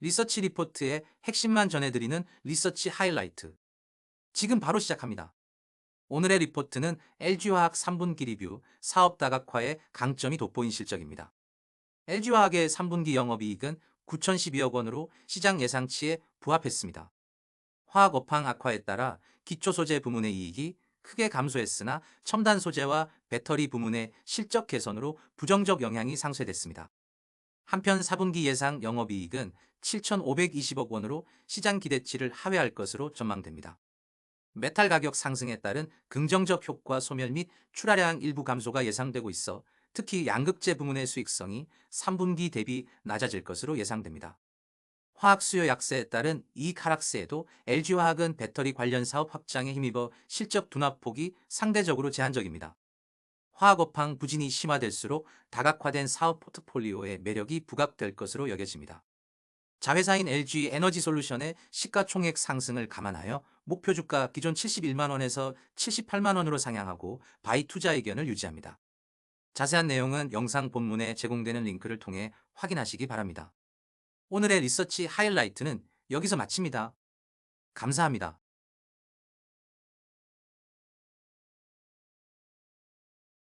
리서치 리포트의 핵심만 전해드리는 리서치 하이라이트. 지금 바로 시작합니다. 오늘의 리포트는 LG화학 3분기 리뷰 사업 다각화의 강점이 돋보인 실적입니다. LG화학의 3분기 영업이익은 9,012억 원으로 시장 예상치에 부합했습니다. 화학 업황 악화에 따라 기초 소재 부문의 이익이 크게 감소했으나 첨단 소재와 배터리 부문의 실적 개선으로 부정적 영향이 상쇄됐습니다. 한편 4분기 예상 영업이익은 7,520억 원으로 시장 기대치를 하회할 것으로 전망됩니다. 메탈 가격 상승에 따른 긍정적 효과 소멸 및 출하량 일부 감소가 예상되고 있어 특히 양극재 부문의 수익성이 3분기 대비 낮아질 것으로 예상됩니다. 화학 수요 약세에 따른 이익 하락세에도 LG화학은 배터리 관련 사업 확장에 힘입어 실적 둔화폭이 상대적으로 제한적입니다. 화학 업황 부진이 심화될수록 다각화된 사업 포트폴리오의 매력이 부각될 것으로 여겨집니다. 자회사인 LG 에너지 솔루션의 시가총액 상승을 감안하여 목표 주가 기존 71만 원에서 78만 원으로 상향하고 바이 투자 의견을 유지합니다. 자세한 내용은 영상 본문에 제공되는 링크를 통해 확인하시기 바랍니다. 오늘의 리서치 하이라이트는 여기서 마칩니다. 감사합니다.